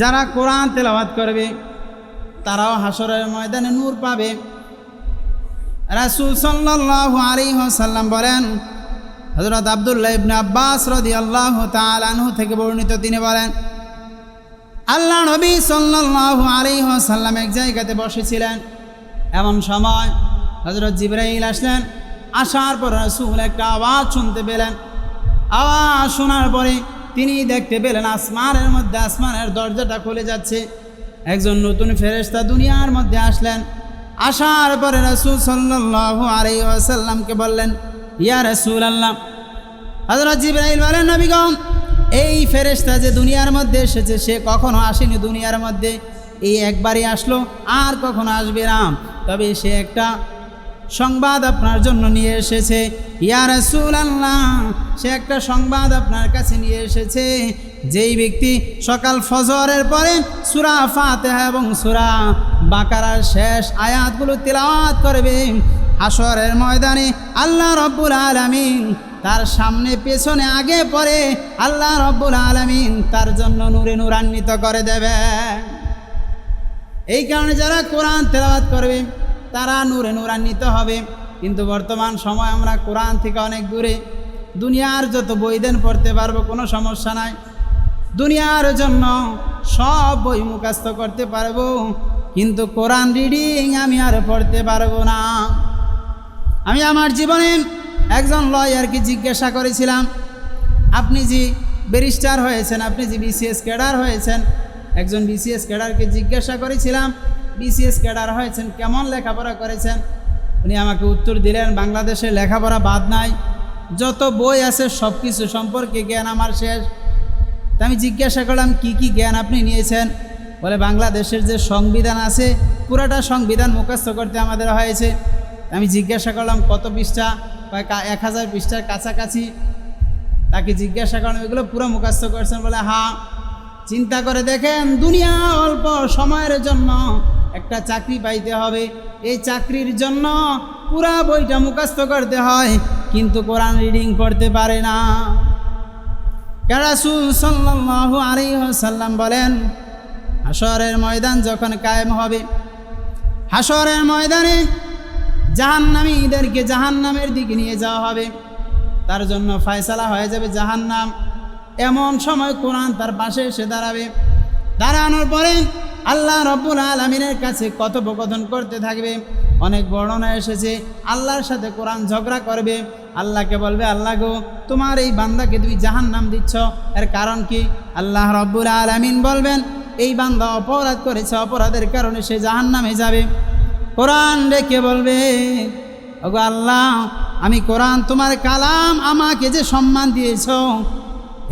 যারা কোরআন তেলাওয়াত করবে, তারাও হাসরের ময়দানে নূর পাবে। রাসুল সাল্লাল্লাহু আলাইহি ওয়াসাল্লাম বলেন হজরত আব্দুল্লাহ ইবনে আব্বাস রাদিয়াল্লাহু তাআলা আনহু থেকে বর্ণিত তিনি বলেন, আল্লাহ নবী সাল্লাল্লাহু আলাইহি ওয়াসাল্লাম এক জায়গাতে বসেছিলেন। এমন সময় হযরত জিবরাইল আসলেন, আসার পর রাসূল একটা আওয়াজ শুনতে পেলেন। আওয়াজ শোনার পরে তিনি দেখতে পেলেন আসমানের মধ্যে, আসমানের দরজাটা খুলে যাচ্ছে। একজন নতুন ফেরেশতা দুনিয়ার মধ্যে আসলেন। আসার পরে রাসূল সাল্লাল্লাহু আলাইহি ওয়াসাল্লামকে বললেন, ইয়া রাসূলুল্লাহ। হযরত জিবরাইল বলেন নবীগণ এই ফেরেশতা যে দুনিয়ার মধ্যে এসেছে, সে কখনো আসেনি দুনিয়ার মধ্যে। এই একবারই আসলো, আর কখনো আসবে না। তবে সে একটা সংবাদ আপনার জন্য নিয়ে এসেছে। ইয়া রাসূলুল্লাহ, সে একটা সংবাদ আপনার কাছে নিয়ে এসেছে। যেই ব্যক্তি সকাল ফজরের পরে সূরা ফাতিহা এবং সূরা বাকারার শেষ আয়াতগুলো তেলাওয়াত করবে। হাসরের ময়দানে আল্লাহ রব্বুল আলামিন তার সামনে পেছনে আগে পরে আল্লাহ রব্বুল আলামিন তার জন্য নূরে নূরান্বিত করে দেবে। এই কারণে যারা কোরআন তেলাওয়াত করবে তারা নূরে নূরান্বিত হবে। কিন্তু বর্তমান সময় আমরা কোরআন থেকে অনেক দূরে। দুনিয়ার যত বই দেন পড়তে পারব, কোনো সমস্যা নাই। দুনিয়ার জন্য সব বই মুখস্থ করতে পারব। কিন্তু কোরআন রিডিং আমি আর পড়তে পারব না। আমি আমার জীবনে একজন লয়ারকে জিজ্ঞাসা করেছিলাম, আপনি যে ব্যারিস্টার হয়েছেন, আপনি যে বিসিএস ক্যাডার হয়েছেন? একজন বিসিএস ক্যাডারকে জিজ্ঞাসা করেছিলাম বিসিএস ক্যাডার হয়েছেন, কেমন লেখাপড়া করেছেন? উনি আমাকে উত্তর দিলেন, বাংলাদেশে লেখাপড়া বাদ নাই। যত বই আছে সব কিছু সম্পর্কে জ্ঞান আমার শেষ। তা আমি জিজ্ঞাসা করলাম, কি কি জ্ঞান আপনি নিয়েছেন? বলে, বাংলাদেশের যে সংবিধান আছে, পুরাটা সংবিধান মুখস্থ করতে আমাদের হয়েছে। আমি জিজ্ঞাসা করলাম, কত পৃষ্ঠা? এক হাজার পৃষ্ঠার কাছাকাছি। তাকে জিজ্ঞাসা করলাম, এগুলো পুরো মুখস্থ করছেন? বলে হ্যাঁ। চিন্তা করে দেখেন, দুনিয়া অল্প সময়ের জন্য একটা চাকরি পাইতে হবে। এই চাকরির জন্য পুরা বইটা মুখস্থ করতে হয়, কিন্তু কোরআন রিডিং পড়তে পারে না। রাসূল সাল্লাল্লাহু আলাইহি ওয়াসাল্লাম বলেন হাসরের ময়দান যখন কায়েম হবে হাসরের ময়দানে জাহান্নামীদেরকে জাহান্নামের দিকে নিয়ে যাওয়া হবে। তার জন্য ফয়সালা হয়ে যাবে জাহান্নাম। এমন সময় কোরআন তার পাশে এসে দাঁড়াবে। দাঁড়ানোর পরে আল্লাহ রব্বুল আলমিনের কাছে কথোপকথন করতে থাকবে। অনেক বর্ণনা এসেছে, আল্লাহর সাথে কোরআন ঝগড়া করবে। আল্লাহকে বলবে, আল্লাহ গো, তোমার এই বান্দাকে তুমি জাহান নাম দিচ্ছ। এর কারণ কি? আল্লাহ রব্বুল আলমিন বলবেন, এই বান্দা অপরাধ করেছে, অপরাধের কারণে সে জাহান নামে যাবে। কোরআন রেখে বলবে, ওগো আল্লাহ, আমি কোরআন, তোমার কালাম আমাকে যে সম্মান দিয়েছ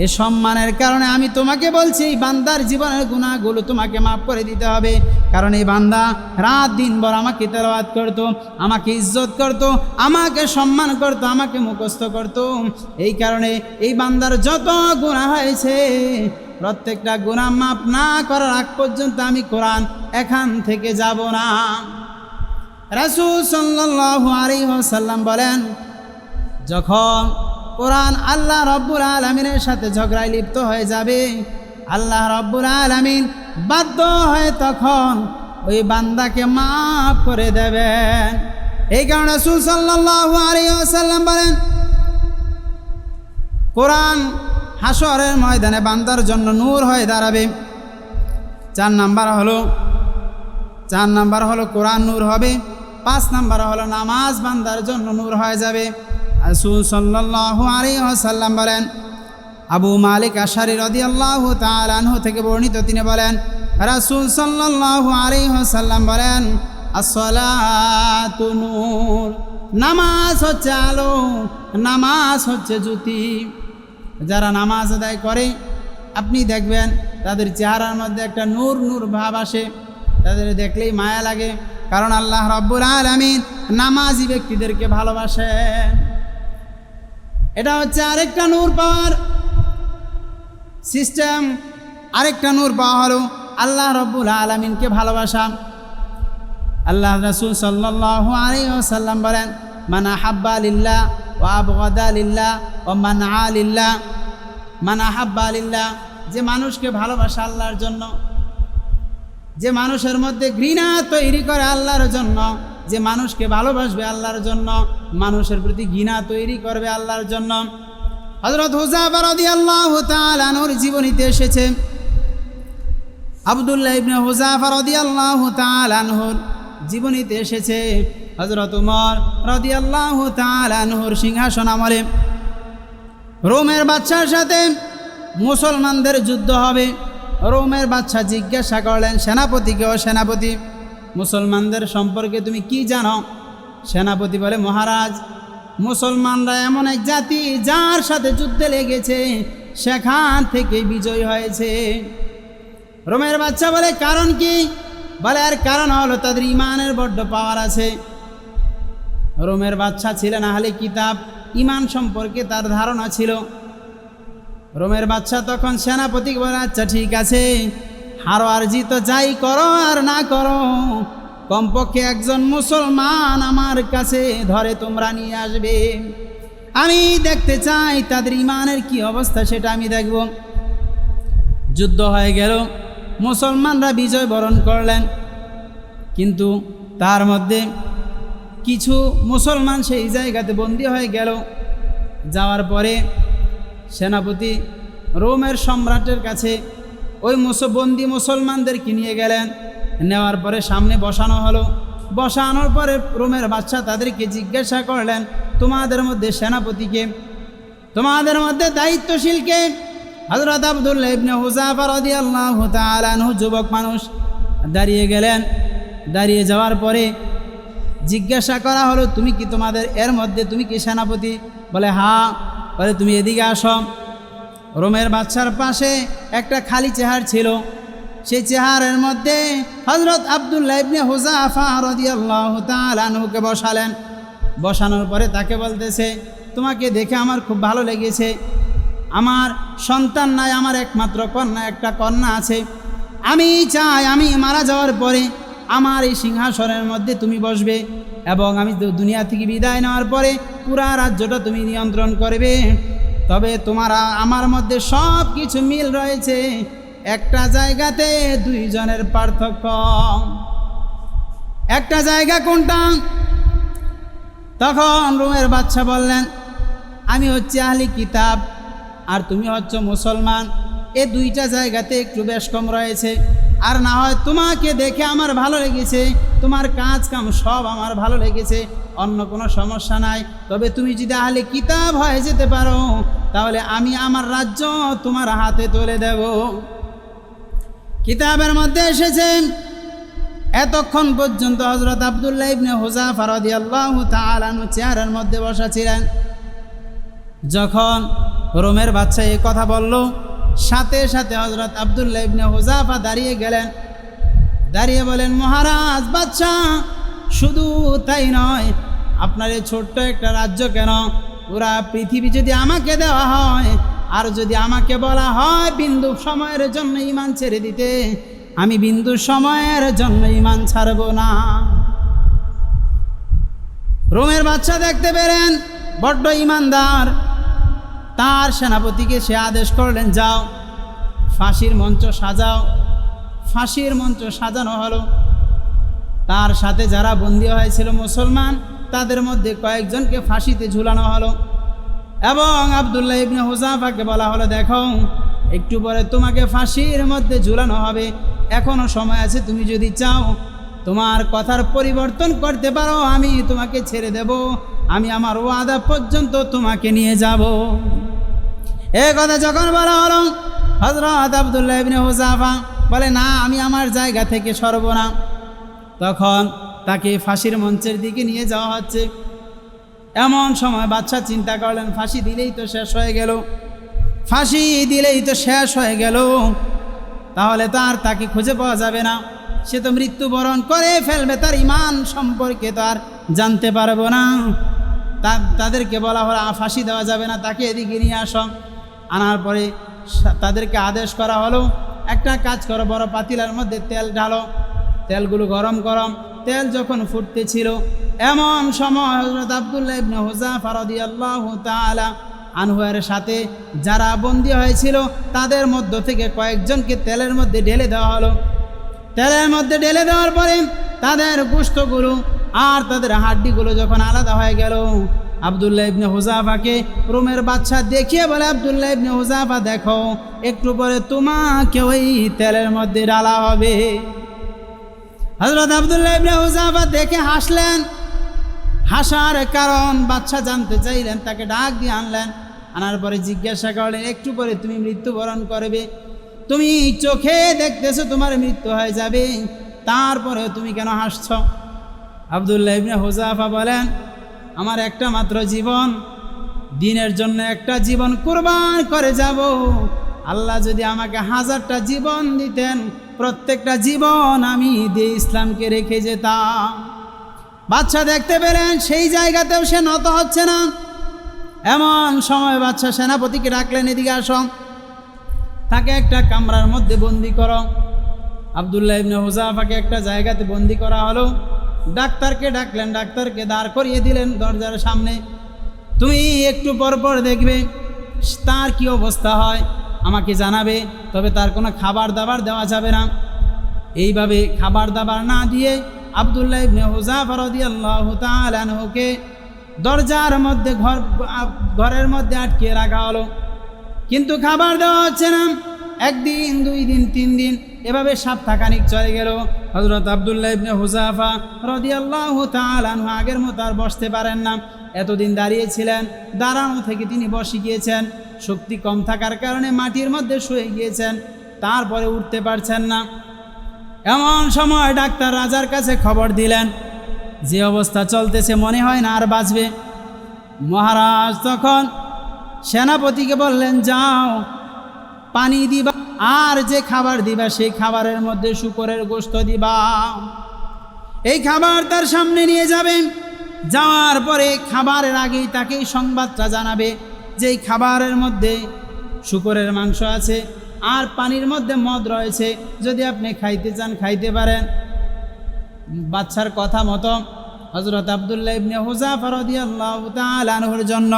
এ সম্মানের কারণে আমি তোমাকে বলছি, এই বান্দার জীবনের গুণাগুলো তোমাকে মাফ করে দিতে হবে। কারণ এই বান্দা রাত দিন ভর আমাকে তেলাওয়াত করতো, আমাকে ইজ্জত করতো, আমাকে সম্মান করতো, আমাকে মুখস্থ করতো। এই কারণে এই বান্দার যত গুণা হয়েছে, প্রত্যেকটা গুণা মাফ না করার আগ পর্যন্ত আমি কোরআন এখান থেকে যাব না। রাসূল সাল্লাল্লাহু আলাইহি ওয়াসাল্লাম বলেন, যখন কোরআন আল্লাহ রব্বুল আলমিনের সাথে ঝগড়ায় লিপ্ত হয়ে যাবে। আল্লাহ রব্বুল আলমিন বাধ্য হয়ে তখন ওই বান্দাকে মাফ করে দেবেন। এই কারণে ওয়াসাল্লাম বলেন, কোরআন হাসরের ময়দানে বান্দার জন্য নূর হয়ে দাঁড়াবে। চার নাম্বার হলো, চার নাম্বার হলো কোরআন নূর হবে। পাঁচ নাম্বার হলো নামাজ বান্দার জন্য নূর হয়ে যাবে। রাসূল সাল্লাল্লাহু আলাইহি ওয়াসাল্লাম বলেন, আবু মালিক আশারি রাদিয়াল্লাহু তাআলা আনহু থেকে বর্ণিত তিনি বলেন, রাসূল সাল্লাল্লাহু আলাইহি ওয়াসাল্লাম বলেন, আসসালাতু নূর, নামাজ হচ্ছে আলো, নামাজ হচ্ছে জ্যোতি। যারা নামাজ আদায় করে, আপনি দেখবেন তাদের চেহারার মধ্যে একটা নূর নূর ভাব আসে। তাদের দেখলেই মায়া লাগে, কারণ আল্লাহ রব্বুল আলমিন নামাজি ব্যক্তিদেরকে ভালোবাসেন। এটা হচ্ছে আরেকটা নূর পাওয়ার সিস্টেম আরেকটা নূর পাওয়া হলো আল্লাহ রব্বুল আলমিনকে ভালোবাসা। আল্লাহ রসুল সাল্লাহ আলাইসাল্লাম বলেন, মানা হাব্বা লিল্লাহ ও আবগদা লিল্লাহ ও মানা লিল্লাহ। মানা হাব্বা লিল্লাহ, যে মানুষকে ভালোবাসা আল্লাহর জন্য, যে মানুষের মধ্যে ঘৃণা তৈরি করে আল্লাহর জন্য যে মানুষকে ভালোবাসবে আল্লাহর জন্য, মানুষের প্রতি ঘৃণা তৈরি করবে আল্লাহর জন্য। হজরত হুজাফর আল্লাহ জীবনীতে এসেছে। আবদুল্লাহ ইবনে হুজাফর আল্লাহ তালানহুর জীবনীতে এসেছে। হজরত উমর রদি আল্লাহ তালানহুর সিংহাসন আমলে। রোমের বাচ্চার সাথে মুসলমানদের যুদ্ধ হবে। রোমের বাচ্চা জিজ্ঞাসা করলেন সেনাপতিকে ও সেনাপতি? মুসলমানদের সম্পর্কে তুমি কি জানো? সেনাপতি বলে, মহারাজ, মুসলমানরা এমন এক জাতি যার সাথে যুদ্ধে লেগেছে, সেখান থেকে বিজয় হয়েছে। রোমের বাচ্চা বলে, কারণ কি? বলে, আর কারণ হলো তাদের ইমানের বড্ড পাওয়ার আছে। রোমের বাচ্চা ছিলেন আহলে কিতাব, ইমান সম্পর্কে তার ধারণা ছিল। রোমের বাচ্চা তখন সেনাপতি বলে আচ্ছা ঠিক আছে, হারো আর জিত যাই করো আর না করো। কমপক্ষে একজন মুসলমান আমার কাছে ধরে তোমরা নিয়ে আসবে। আমি দেখতে চাই তাদের ইমানের কি অবস্থা সেটা আমি দেখব। যুদ্ধ হয়ে গেল, মুসলমানরা বিজয় বরণ করলেন। কিন্তু তার মধ্যে কিছু মুসলমান সেই জায়গাতে বন্দী হয়ে গেল। যাওয়ার পরে সেনাপতি রোমের সম্রাটের কাছে ওই মুসবন্দি মুসলমানদেরকে নিয়ে গেলেন। নেওয়ার পরে সামনে বসানো হলো। বসানোর পরে রোমের বাচ্চা তাদেরকে জিজ্ঞাসা করলেন, তোমাদের মধ্যে সেনাপতিকে তোমাদের মধ্যে দায়িত্বশীলকে হজরত আবদুল্লাহ যুবক মানুষ। দাঁড়িয়ে গেলেন। দাঁড়িয়ে যাওয়ার পরে জিজ্ঞাসা করা হলো, তুমি কি তোমাদের এর মধ্যে, তুমি কি সেনাপতি? বলে হা বলে, তুমি এদিকে আসো। রোমের বাচ্চার পাশে একটা খালি চেহার ছিল। সেই চেহারের মধ্যে হজরত আবদুল্লাহ ইবনে হুজাফা বসালেন। বসানোর পরে তাকে বলতেছে, তোমাকে দেখে আমার খুব ভালো লেগেছে। আমার সন্তান নাই, আমার একমাত্র কন্যা, একটা কন্যা আছে। আমি চাই আমি মারা যাওয়ার পরে আমার এই সিংহাসনের মধ্যে তুমি বসবে এবং আমি দুনিয়া থেকে বিদায় নেওয়ার পরে পুরা রাজ্যটা তুমি নিয়ন্ত্রণ করবে। তবে তোমার, আমার মধ্যে সব কিছু মিল রয়েছে। একটা জায়গাতে দুইজনের পার্থক্য। একটা জায়গা কোনটা? তখন রুমের বাচ্চা বললেন, আমি হচ্ছে আহলি কিতাব, আর তুমি হচ্ছ মুসলমান। এ দুইটা জায়গাতে একটু বেশ কম রয়েছে। আর না হয় তোমাকে দেখে আমার ভালো লেগেছে। তোমার কাজ কাম সব আমার ভালো লেগেছে। অন্য কোনো সমস্যা নাই। তবে তুমি যদি আহলে কিতাব হয়ে যেতে পারো, তাহলে আমি আমার রাজ্য তোমার হাতে তুলে দেব। কিতাবের মধ্যে এসেছে, এতক্ষণ পর্যন্ত হজরত আবদুল্লাহ ইবনে হুজাফা রাদিয়াল্লাহু তাআলা আনহু চেয়ারের মধ্যে বসা ছিলেন। যখন রোমের বাচ্চা এই কথা বলল, সাথে সাথে হজরত আবদুল্লাহ ইবনে হুজাফা দাঁড়িয়ে গেলেন। দাঁড়িয়ে বলেন, মহারাজ, বাচ্চা, শুধু তাই নয়, আপনার এই ছোট্ট একটা রাজ্য কেন? পুরা পৃথিবী যদি আমাকে দেওয়া হয় আর যদি আমাকে বলা হয় বিন্দু সময়ের জন্য ইমান ছেড়ে দিতে, আমি বিন্দু সময়ের জন্য ইমান ছাড়ব না। রোমের বাচ্চা দেখতে পেলেন, বড্ড ইমানদার তার সেনাপতিকে সে আদেশ করলেন, যাও, ফাঁসির মঞ্চ সাজাও। ফাঁসির মঞ্চ সাজানো হলো। তার সাথে যারা বন্দী হয়েছিল মুসলমান, তাদের মধ্যে কয়েকজনকে ফাঁসিতে ঝুলানো হলো। এবং আবদুল্লাহ ইবনে হুজাফাকে বলা হলো, দেখো, একটু পরে তোমাকে ফাঁসির মধ্যে ঝুলানো হবে। এখনও সময় আছে, তুমি যদি চাও তোমার কথার পরিবর্তন করতে পারো, আমি তোমাকে ছেড়ে দেব। আমি আমার ওয়াদা পর্যন্ত তোমাকে নিয়ে যাব। এ কথা যখন বলা হলো হজরত আবদুল্লাহ ইবনে হুজাফা বলে, না, আমি আমার জায়গা থেকে সরব না। তখন তাকে ফাঁসির মঞ্চের দিকে নিয়ে যাওয়া হচ্ছে। এমন সময় বাচ্চা চিন্তা করলেন ফাঁসি দিলেই তো শেষ হয়ে গেল। ফাঁসি দিলেই তো শেষ হয়ে গেল। তাহলে তো আর তাকে খুঁজে পাওয়া যাবে না। সে তো মৃত্যুবরণ করে ফেলবে তার ইমান সম্পর্কে তো আর জানতে পারব না। তা তাদেরকে বলা হলো "আ, ফাঁসি দেওয়া যাবে না তাকে এদিকে নিয়ে আসো। আনার পরে তাদেরকে আদেশ করা হলো একটা কাজ করো বড় পাতিলার মধ্যে তেল ঢালো। তেলগুলো গরম গরম। তেল যখন ফুটতেছিল এমন সময় হজরত আবদুল্লাহ ইবনে হুজাফা রাদিয়াল্লাহু তাআলা আনহুয়ের সাথে যারা বন্দী হয়েছিল, তাদের মধ্য থেকে কয়েকজনকে তেলের মধ্যে ঢেলে দেওয়া হলো। তেলের মধ্যে ঢেলে দেওয়ার পরে তাদের গোস্তগুলো আর তাদের হাড্ডিগুলো যখন আলাদা হয়ে গেল, আবদুল্লাহ ইবনে হুজাফাকে রুমের বাচ্চা দেখিয়ে বলে, আবদুল্লাহ ইবনে হুজাফা দেখো, একটু পরে তোমাকে ওই তেলের মধ্যে ডালা হবে। হজরত আবদুল্লাহ ইবনে হুজাফা দেখে হাসলেন হাসার কারণ বাচ্চা জানতে চাইলেন, তাকে ডাক দিয়ে আনলেন। আনার পরে জিজ্ঞাসা করলেন, একটু পরে তুমি মৃত্যুবরণ করবে? তুমি চোখে দেখতেছো তোমার মৃত্যু হয়ে যাবে তারপরে তুমি কেন হাসছ? আবদুল্লাহ ইবনে হুজাফা বলেন, আমার একটা মাত্র জীবন, দিনের জন্য একটা জীবন কোরবান করে যাব। আল্লাহ যদি আমাকে হাজারটা জীবন দিতেন, প্রত্যেকটা জীবন আমি দিয়ে ইসলামকে রেখে যেতাম। বাচ্চা দেখতে পেলেন, সেই জায়গাতেও সে নত হচ্ছে না। এমন সময় বাচ্চা সেনাপতিকে ডাকলেন, এদিকে আস। তাকে একটা কামরার মধ্যে বন্দি করো। আবদুল্লাহ ইবনে হুজাফাকে একটা জায়গাতে বন্দি করা হলো। ডাক্তারকে ডাকলেন, ডাক্তারকে দাঁড় করিয়ে দিলেন দরজার সামনে। তুমি একটু পর পর দেখবে, তার কি অবস্থা হয়, আমাকে জানাবে, তবে তার কোনো খাবার দাবার দেওয়া যাবে না। এইভাবে খাবার দাবার না দিয়ে আবদুল্লাহ ইবনে হুজাফা রাদিয়াল্লাহু তাআলা আনহুকে দরজার মধ্যে ঘর ঘরের মধ্যে আটকে রাখা হলো। কিন্তু খাবার দেওয়া হচ্ছে না। একদিন, দুই দিন, তিন দিন এভাবে সপ্তাহখানিক চলে গেল। হজরত আবদুল্লাহ ইবনে হুজাফা রদিয়াল্লাহু তাআলা আনহু আগের মতো আর বসতে পারেন না। এতদিন দাঁড়িয়েছিলেন, দাঁড়ানো থেকে তিনি বসে গিয়েছেন। শক্তি কম থাকার কারণে মাটির মধ্যে শুয়ে গিয়েছেন। তারপরে উঠতে পারছেন না। এমন সময় ডাক্তার রাজার কাছে খবর দিলেন, যে অবস্থা চলতেছে মনে হয় না আর বাঁচবে। মহারাজ তখন সেনাপতিকে বললেন, যাও, পানি দিবা আর যে খাবার দিবা সেই খাবারের মধ্যে শুকরের গোস্ত দিবা। এই খাবার তার সামনে নিয়ে যাবেন যাওয়ার পরে খাবারের আগেই তাকে সংবাদটা জানাবে যে খাবারের মধ্যে শুকরের মাংস আছে। আর পানির মধ্যে মদ রয়েছে। যদি আপনি খাইতে চান, খাইতে পারেন। বাচ্চার কথা মতো হজরত আবদুল্লাহ ইবনে হুজাফা রাদিয়াল্লাহু তাআলা আনহুর জন্য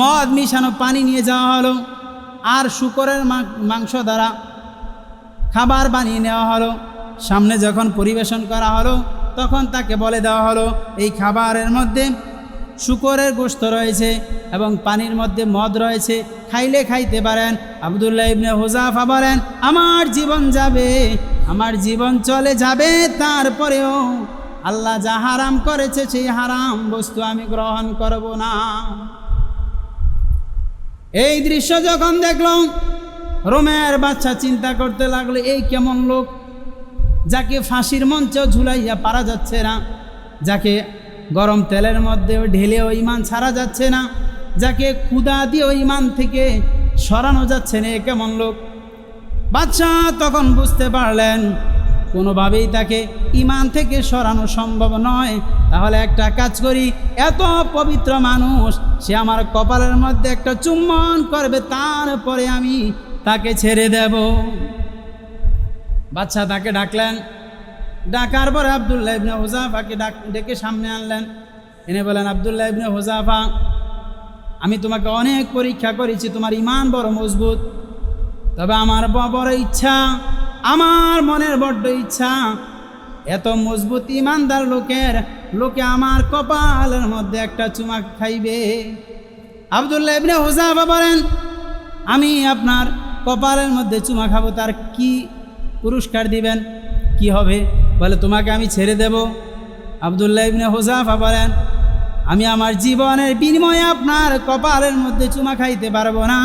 মদ মিশানো পানি নিয়ে যাওয়া হলো আর শুকরের মাংস দ্বারা খাবার বানিয়ে নেওয়া হলো। সামনে যখন পরিবেশন করা হলো, তখন তাকে বলে দেওয়া হলো, এই খাবারের মধ্যে শুকরের গোস্ত রয়েছে এবং পানির মধ্যে মদ রয়েছে। খাইলে খাইতে পারেন। আবদুল্লাহ ইবনে হুজাফা বলেন, আমার জীবন যাবে, আমার জীবন চলে যাবে, তারপরেও আল্লাহ যা হারাম করেছে, সেই হারাম বস্তু আমি গ্রহণ করব না। এই দৃশ্য যখন দেখলাম, রোমের বাচ্চা চিন্তা করতে লাগল, এই কেমন লোক, যাকে ফাঁসির মঞ্চ ঝুলাইয়া পারা যাচ্ছে না, যাকে গরম তেলের মধ্যে ঢেলেও ইমান ছাড়া যাচ্ছে না। যাকে ক্ষুদা দিয়ে ইমান থেকে সরানো যাচ্ছে না কেমন লোক? বাচ্চা তখন বুঝতে পারলেন, কোনোভাবেই তাকে ইমান থেকে সরানো সম্ভব নয়। তাহলে একটা কাজ করি, এত পবিত্র মানুষ, সে আমার কপালের মধ্যে একটা চুম্বন করবে, তারপরে আমি তাকে ছেড়ে দেব। বাচ্চা তাকে ডাকলেন ডাকার পরে আবদুল্লাহ ইবনে হুজাফাকে ডাক, ডেকে সামনে আনলেন। এনে বলেন আবদুল্লাহ ইবনে হুজাফা আমি তোমাকে অনেক পরীক্ষা করেছি, তোমার ইমান বড় মজবুত। তবে আমার বড় ইচ্ছা, আমার মনের বড্ড ইচ্ছা, এত মজবুত ইমানদার লোকের, লোকে আমার কপালের মধ্যে একটা চুমা খাইবে। আবদুল্লাহ ইবনে হুজাফা বলেন, আমি আপনার কপালের মধ্যে চুমা খাব, তার কি পুরস্কার দিবেন? কি হবে? বলে, তোমাকে আমি ছেড়ে দেব। আবদুল্লাহ ইবনে হুজাফা বলেন, আমি আমার জীবনের বিনিময়ে আপনার কপালের মধ্যে চুমা খাইতে পারব না।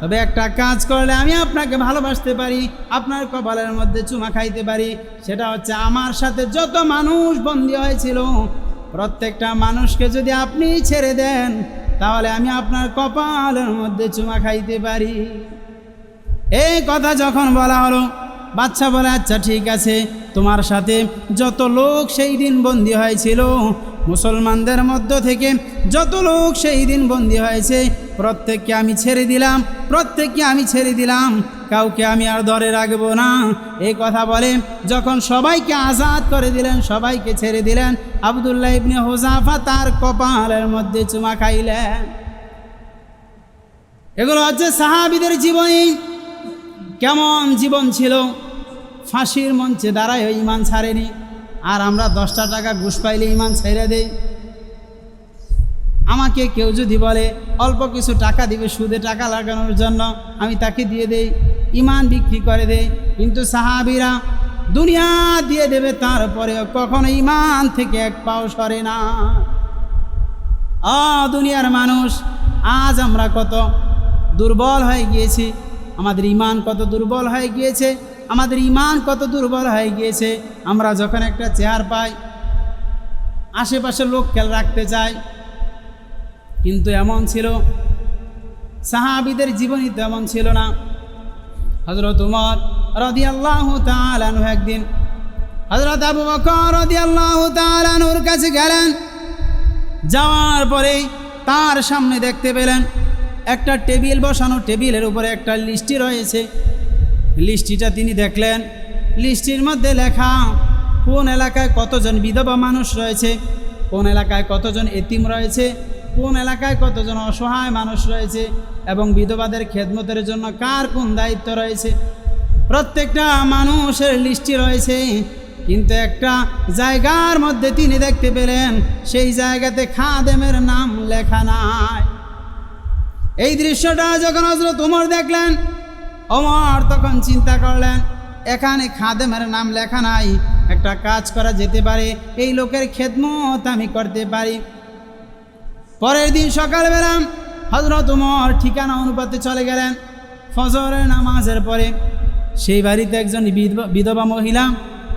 তবে একটা কাজ করলে আমি আপনাকে ভালোবাসতে পারি, আপনার কপালের মধ্যে চুমা খাইতে পারি। সেটা হচ্ছে আমার সাথে যত মানুষ বন্দী হয়েছিল, প্রত্যেকটা মানুষকে যদি আপনি ছেড়ে দেন, তাহলে আমি আপনার কপালের মধ্যে চুমা খাইতে পারি। এই কথা যখন বলা হলো বাচ্চা বলে আচ্ছা ঠিক আছে, তোমার সাথে যত লোক সেই দিন বন্দী হয়েছিল, মুসলমানদের মধ্য থেকে যত লোক সেই দিন বন্দী হয়েছে, প্রত্যেককে আমি ছেড়ে দিলাম, প্রত্যেককে আমি ছেড়ে দিলাম, কাউকে আমি আর ধরে রাখব না। এই কথা বলে, যখন সবাইকে আজাদ করে দিলেন, সবাইকে ছেড়ে দিলেন, আবদুল্লাহ ইবনে হোজাফা তার কপালের মধ্যে চুমা খাইলেন। এগুলো হচ্ছে সাহাবিদের জীবনী। কেমন জীবন ছিল? ফাঁসির মঞ্চে দাঁড়ায় ইমান ছাড়েনি। আর আমরা দশটা টাকা ঘুষ পাইলে ইমান ছেড়ে দেই। আমাকে কেউ যদি বলে, অল্প কিছু টাকা দিবে সুদে টাকা লাগানোর জন্য, আমি তাকে দিয়ে দেই। ইমান বিক্রি করে দেই। কিন্তু সাহাবিরা দুনিয়া দিয়ে দেবে, তারপরেও কখনো ইমান থেকে এক পাও সরে না। আ দুনিয়ার মানুষ, আজ আমরা কত দুর্বল হয়ে গিয়েছি। আমাদের ইমান কত দুর্বল হয়ে গিয়েছে, আমাদের ইমান কত দুর্বল হয়ে গিয়েছে, আমরা যখন একটা চেয়ার পাই আশেপাশে লোক খেয়াল রাখতে চাই কিন্তু এমন ছিল, সাহাবিদের জীবনী তো এমন ছিল না। হজরত উমর রদি আল্লাহ তালানু একদিন হজরত আবু বকর রদি আল্লাহ তালানুর কাছে গেলেন, যাওয়ার পরে তার সামনে দেখতে পেলেন একটা টেবিল বসানো, টেবিলের উপরে একটা লিস্টি রয়েছে। লিস্টিটা তিনি দেখলেন। লিস্টির মধ্যে লেখা, কোন এলাকায় কতজন বিধবা মানুষ রয়েছে, কোন এলাকায় কতজন এতিম রয়েছে, কোন এলাকায় কতজন অসহায় মানুষ রয়েছে, এবং বিধবাদের খেদমতের জন্য কার কোন দায়িত্ব রয়েছে। প্রত্যেকটা মানুষের লিস্টি রয়েছে, কিন্তু একটা জায়গার মধ্যে তিনি দেখতে পেলেন, সেই জায়গাতে খাদেমের নাম লেখা নাই। এই দৃশ্যটা যখন হজরত উমর দেখলেন অমর তখন চিন্তা করলেন, এখানে খাদেমের নাম লেখা নাই, একটা কাজ করা যেতে পারে, এই লোকের খেদমত আমি করতে পারি। পরের দিন সকালবেলা হজরত উমর ঠিকানা অনুপাতে চলে গেলেন, ফজরের নামাজের পরে। সেই বাড়িতে একজন বিধবা- বিধবা মহিলা,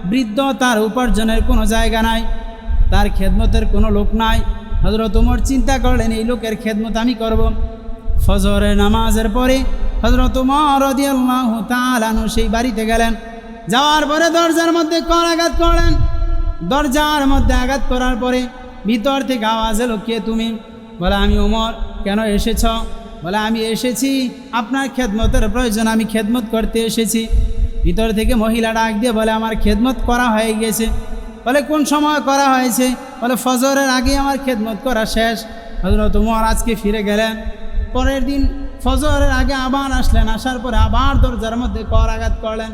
বৃদ্ধ, তার উপার্জনের কোনো জায়গা নাই, তার খেদমতের কোনো লোক নাই। হজরত উমর চিন্তা করলেন, এই লোকের খেদমত আমি করব। ফজরের নামাজের পরে হজরত উমর রদিয়াল্লাহ তালানু সেই বাড়িতে গেলেন। যাওয়ার পরে দরজার মধ্যে কর আঘাত করলেন। দরজার মধ্যে আঘাত করার পরে ভিতর থেকে আওয়াজ এলো, কে তুমি? বলে, আমি উমর। কেন এসেছ? বলে, আমি এসেছি। আপনার খেদমতের প্রয়োজন, আমি খেদমত করতে এসেছি। ভিতর থেকে মহিলা ডাক দিয়ে বলে, আমার খেদমত করা হয়ে গেছে। বলে, কোন সময় করা হয়েছে? বলে, ফজরের আগে আমার খেদমত করা শেষ। হজরত উমর আজকে ফিরে গেলেন। পরের দিন ফজরের আগে আবার আসলেন, আসার পরে আবার দরজার মধ্যে কর আঘাত করলেন।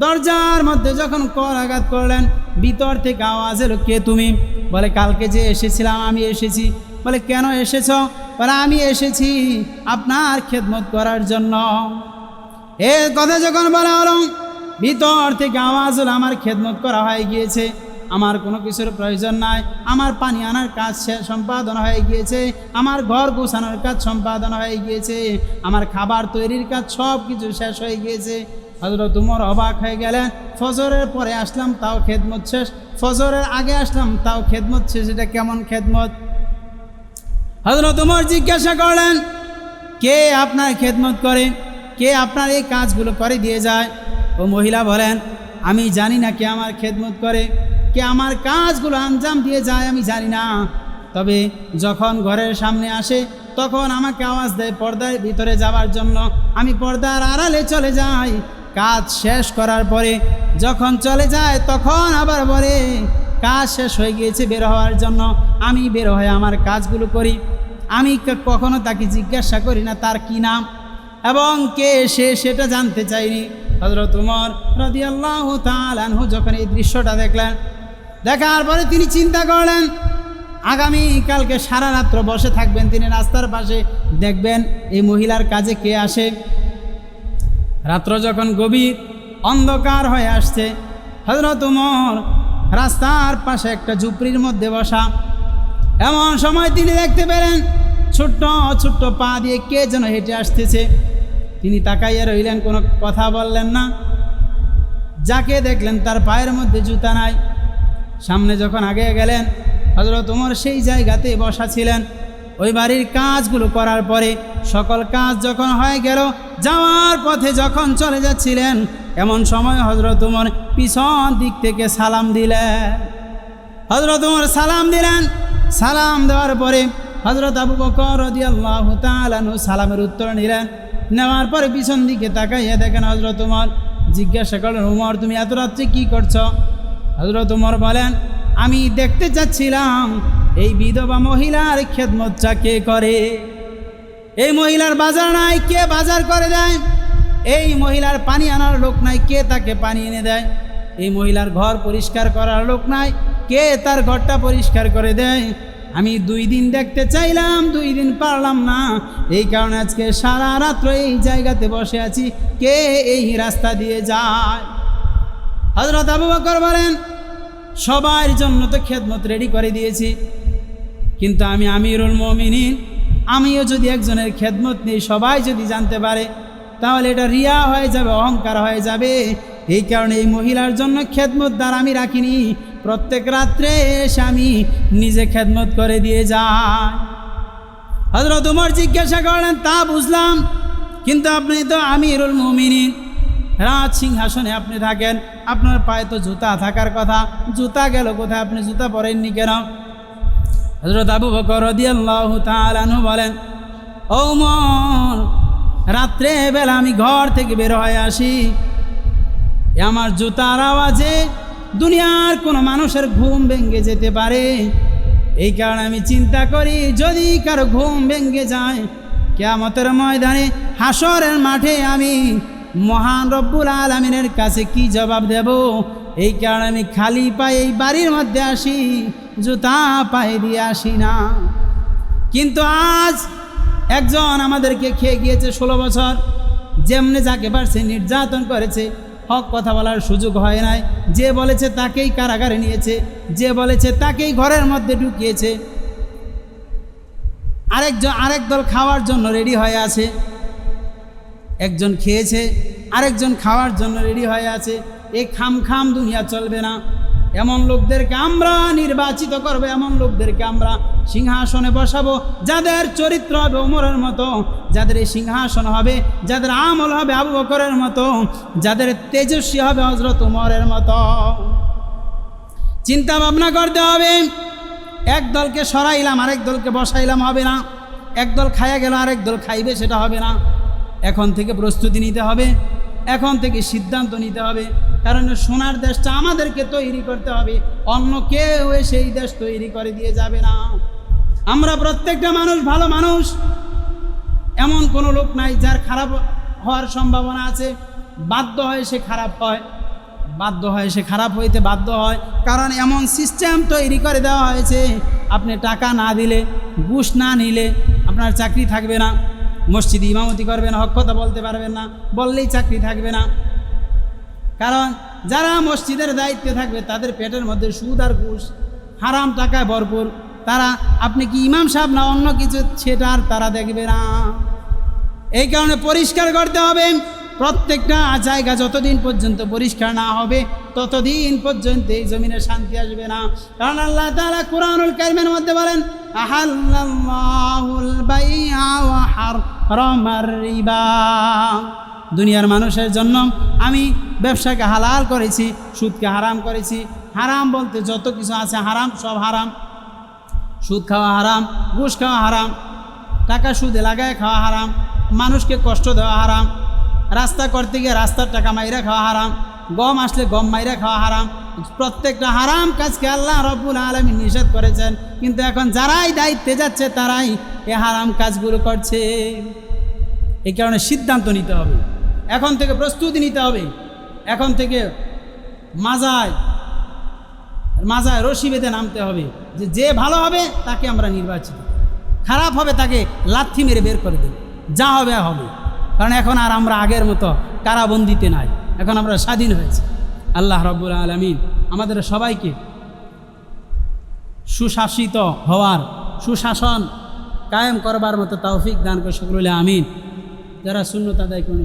দরজার মধ্যে যখন কর আঘাত করলেন, ভিতর থেকে আওয়াজ এলো, কে তুমি? বলে, কালকে যে এসেছিলাম আমি এসেছি। বলে, কেন এসেছ? বলে, আমি এসেছি আপনার খেদমত করার জন্য। এ কথা যখন বলা হলো, ভিতর থেকে আওয়াজ হলো, আমার খেদমত করা হয়ে গিয়েছে। আমার কোনো কিছুর প্রয়োজন নাই। আমার পানি আনার কাজ সম্পাদন হয়ে গিয়েছে। আমার ঘর গোছানোর কাজ সম্পাদন হয়ে গিয়েছে। আমার খাবার তৈরির কাজ সব কিছু শেষ হয়ে গিয়েছে। হজরত উমর অবাক হয়ে গেলেন। ফজরের পরে আসলাম, তাও খেদমত শেষ। ফজরের আগে আসলাম, তাও খেদমত শেষ। এটা কেমন খেদমত? হজরত উমর জিজ্ঞাসা করলেন, কে আপনার খেদমত করে? কে আপনার এই কাজগুলো করে দিয়ে যায়? ও মহিলা বলেন, আমি জানি না কে আমার খেদমত করে। কে আমার কাজগুলো আঞ্জাম দিয়ে যায় আমি জানি না। তবে যখন ঘরের সামনে আসে, তখন আমাকে আওয়াজ দেয় পর্দার ভিতরে যাওয়ার জন্য। আমি পর্দার আড়ালে চলে যাই। কাজ শেষ করার পরে যখন চলে যায়, তখন আবার বলে, কাজ শেষ হয়ে গিয়েছে বের হওয়ার জন্য। আমি বের হয়ে আমার কাজগুলো করি। আমি কখনো তাকে জিজ্ঞাসা করি না তার কি নাম এবং কে সে সেটা জানতে চাইনি। হজরত উমর রদি আল্লাহ তালানহু যখন এই দৃশ্যটা দেখলেন দেখার পরে তিনি চিন্তা করলেন, আগামী কালকে সারা রাত্র বসে থাকবেন, তিনি রাস্তার পাশে দেখবেন এই মহিলার কাজে কে আসে। রাত্র যখন গভীর অন্ধকার হয়ে আসছে হজরত উমর রাস্তার পাশে একটা ঝুপড়ির মধ্যে বসা। এমন সময় তিনি দেখতে পেলেন, ছোট্ট ছোট্ট পা দিয়ে কে যেন হেঁটে আসতেছে। তিনি তাকাইয়া রইলেন, কোনো কথা বললেন না। যাকে দেখলেন তার পায়ের মধ্যে জুতা নাই। সামনে যখন আগে গেলেন হজরত উমর সেই জায়গাতে বসা ছিলেন। ওই বাড়ির কাজগুলো করার পরে সকল কাজ যখন হয়ে গেল, যাওয়ার পথে যখন চলে যাচ্ছিলেন, এমন সময় হজরত উমর পিছন দিক থেকে সালাম দিলেন। হজরত উমর সালাম দিলেন। সালাম দেওয়ার পরে হজরত আবু বকর রাদিয়াল্লাহু সালামের উত্তর নিলেন। নেওয়ার পরে পিছন দিকে তাকাইয়া দেখেন হজরত উমর জিজ্ঞাসা করলেন উমর তুমি এত রাত্রে কী করছ? হজরত উমর বলেন, আমি দেখতে চাচ্ছিলাম, এই বিধবা মহিলার খেদমতটা কে করে? এই মহিলার বাজার নাই, কে বাজার করে দেয়? এই মহিলার পানি আনার লোক নাই, কে তাকে পানি এনে দেয়? এই মহিলার ঘর পরিষ্কার করার লোক নাই, কে তার ঘরটা পরিষ্কার করে দেয়? আমি দুই দিন দেখতে চাইলাম, দুই দিন পারলাম না। এই কারণে আজকে সারা রাত্র এই জায়গাতে বসে আছি। কে এই রাস্তা দিয়ে যায়? হজরত আবু বকর বলেন সবার জন্য তো খেদমত রেডি করে দিয়েছি। কিন্তু আমি আমিরুল মমিনিন, আমিও যদি একজনের খেদমত নেই, সবাই যদি জানতে পারে, তাহলে এটা রিয়া হয়ে যাবে, অহংকার হয়ে যাবে। এই কারণে এই মহিলার জন্য খেদমত দ্বার আমি রাখিনি। প্রত্যেক রাত্রে স্বামী নিজে খেদমত করে দিয়ে যাই। হজরত উমর জিজ্ঞাসা করলেন, তা বুঝলাম, কিন্তু আপনি তো আমিরুল মুমিনিন। রাজ সিংহাসনে আপনি থাকেন, আপনার পায়ে তো জুতা থাকার কথা। জুতা গেল কোথায়? আপনি জুতা পরেননি কেন? হজরত আবু বকর রদিয়াল্লাহ বলেন, ও মন রাত্রে বেলা আমি ঘর থেকে বের হয়ে আসি। আমার জুতার আওয়াজে দুনিয়ার কোনো মানুষের ঘুম ভেঙে যেতে পারে। এই কারণে আমি চিন্তা করি, যদি কারও ঘুম ভেঙে যায়, কেয়ামতের ময়দানে হাসরের মাঠে আমি মহান রব্বুল আলমিনের কাছে কি জবাব দেব? এই কারণে আমি খালি পায়ে এই বাড়ির মধ্যে আসি, জুতা পায়ে দিয়ে আসি না। কিন্তু আজ একজন আমাদেরকে খেয়ে গিয়েছে ষোলো বছর, যেমনি যাকে পারছে নির্যাতন করেছে, হক কথা বলার সুযোগ হয় নাই। যে বলেছে তাকেই কারাগারে নিয়েছে, যে বলেছে তাকেই ঘরের মধ্যে ঢুকিয়েছে। আরেকজন আরেক দল খাওয়ার জন্য রেডি হয়ে আছে। একজন খেয়েছে, আরেকজন খাওয়ার জন্য রেডি হয়ে আছে। এই খাম খাম দুনিয়া চলবে না। এমন লোকদেরকে আমরা নির্বাচিত করব, এমন লোকদেরকে আমরা সিংহাসনে বসাবো, যাদের চরিত্র হবে ওমরের মতো, যাদের এই সিংহাসন হবে, যাদের আমল হবে আবু বকরের মতো, যাদের তেজস্বী হবে হজরত উমরের মতো। চিন্তা ভাবনা করতে হবে, এক দলকে সরাইলাম, আরেক দলকে বসাইলাম, হবে না। এক দল খাইয়া গেল, আরেক দল খাইবে, সেটা হবে না। এখন থেকে প্রস্তুতি নিতে হবে, এখন থেকে সিদ্ধান্ত নিতে হবে। কারণ সোনার দেশটা আমাদেরকে তৈরি করতে হবে, অন্য কেউ এসে এই দেশ তৈরি করে দিয়ে যাবে না। আমরা প্রত্যেকটা মানুষ ভালো মানুষ। এমন কোনো লোক নাই যার খারাপ হওয়ার সম্ভাবনা আছে। বাধ্য হয় সে খারাপ হয়, বাধ্য হয় সে খারাপ হইতে বাধ্য হয়। কারণ এমন সিস্টেম তৈরি করে দেওয়া হয়েছে, আপনি টাকা না দিলে, ঘুষ না নিলে আপনার চাকরি থাকবে না। মসজিদে ইমামতি করবেন হক কথা বলতে পারবেন না, বললেই চাকরি থাকবে না। কারণ যারা মসজিদের দায়িত্বে থাকবে, তাদের পেটের মধ্যে সুদ আর ঘুষ, হারাম টাকায় ভরপুর। তারা, আপনি কি ইমাম সাহেব না অন্য কিছু, সেটা আর তারা দেখবে না। এই কারণে পরিষ্কার করতে হবে। প্রত্যেকটা জায়গা যতদিন পর্যন্ত পরিষ্কার না হবে ততদিন পর্যন্ত এই জমিনে শান্তি আসবে না। কারণ আল্লাহ তাআলা কোরআনুল কারিমের মধ্যে বলেন দুনিয়ার মানুষের জন্য আমি ব্যবসাকে হালাল করেছি, সুদকে হারাম করেছি। হারাম বলতে যত কিছু আছে হারাম, সব হারাম। সুদ খাওয়া হারাম, ঘুষ খাওয়া হারাম, টাকা সুদে লাগায় খাওয়া হারাম, মানুষকে কষ্ট দেওয়া হারাম, রাস্তা করতে গিয়ে রাস্তার টাকা মাইরা খাওয়া হারাম। গম আসলে গম মাইরা খাওয়া হারাম। প্রত্যেকটা হারাম কাজকে আল্লাহ রব্বুল আলমী নিষেধ করেছেন। কিন্তু এখন যারাই দায়িত্বে যাচ্ছে, তারাই এ হারাম কাজগুলো করছে। এই কারণে সিদ্ধান্ত নিতে হবে। এখন থেকে প্রস্তুতি নিতে হবে। এখন থেকে মাজায় মাজায় রশি বেঁধে নামতে হবে যে যে ভালো হবে তাকে আমরা নির্বাচিত খারাপ হবে তাকে লাথি মেরে বের করে দেব। যা হবে হবে। কারণ এখন আর আমরা আগের মতো কারাবন্দিতে নাই। এখন আমরা স্বাধীন হয়েছি। আল্লাহ রব্বুল আলমিন আমাদের সবাইকে সুশাসিত হওয়ার, সুশাসন কায়েম করবার মতো তৌফিক দান করে সকলে, আমিন। যারা শূন্য তাদের কোনো